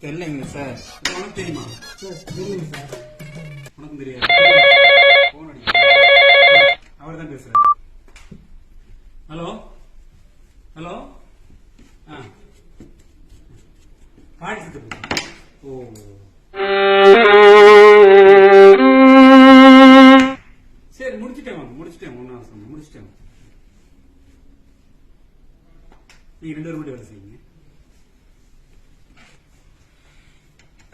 தெரியலைங்க சார். உனக்கு தெரியுமா? சார் உனக்கும் தெரியாது. போன் அடிக்க அவர் தான் பேசுறாரு. ஹலோ? ஹலோ? ஆ. காடி ஓ. சரி முடிச்சிட்டேன் வாங்க. முடிச்சிட்டேன். ஒன்னும் அவசரம் முடிச்சிட்டேன். நீங்க ரெண்டு பேரும் மட்டும் வேலை செய்யுங்க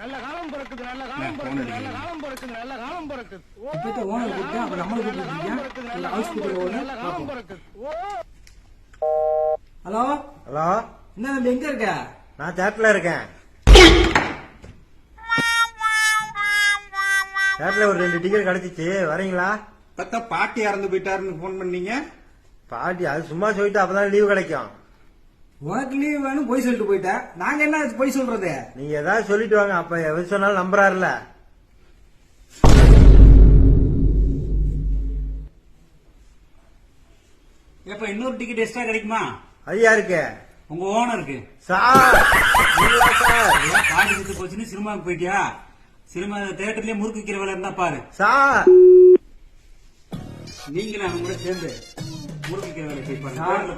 நல்ல காலம் பிறக்குது நல்ல காலம் பிறக்குது நல்ல காலம் பிறக்குது நல்ல காலம் பிறக்குது. ஓ, இப்ப ஓனர் கூப்பிட்டேன் அப்புறம் நம்மளை நல்ல காலம் கூப்பிட்டு பிறக்குது இல்ல நல்ல ஹவுஸ் காலம் கூப்பிட்டு பிறக்குது நல்ல ஓனர் காலம் பிறக்குது. ஓ. ஹலோ? ஹலோ? என்ன தம்பி எங்க இருக்க? நான் தேட்டர்ல இருக்கேன். தேட்டர்ல ஒரு ரெண்டு டிக்கெட் கிடைச்சிச்சு. வரீங்களா? பார்த்தா பாட்டி இறந்து போயிட்டாருன்னு போன் பண்ணீங்க. பாட்டி அது சும்மா சொல்லிட்டு அப்பதான் லீவு கிடைக்கும். உனக்கு லீவ் வேணும் போய் சொல்லிட்டு போயிட்டேன் நாங்க என்ன போய் சொல்றது? நீங்க ஏதாவது சொல்லிட்டு வாங்க. அப்ப எது சொன்னாலும் நம்புறாருல எப்ப இன்னொரு டிக்கெட் எக்ஸ்ட்ரா கிடைக்குமா? ஐயா இருக்கு உங்க ஓனருக்கு சார்! இல்ல சார். பாடி சுத்து போச்சுன்னு சினிமாவுக்கு போயிட்டியா? சினிமா தியேட்டர்லயே முறுக்கு வைக்கிற வேலை இருந்தா பாரு. சார்! நீங்களும் அவங்க கூட சேர்ந்து முறுக்கு வைக்கிற வேலை போய் பாருங்க.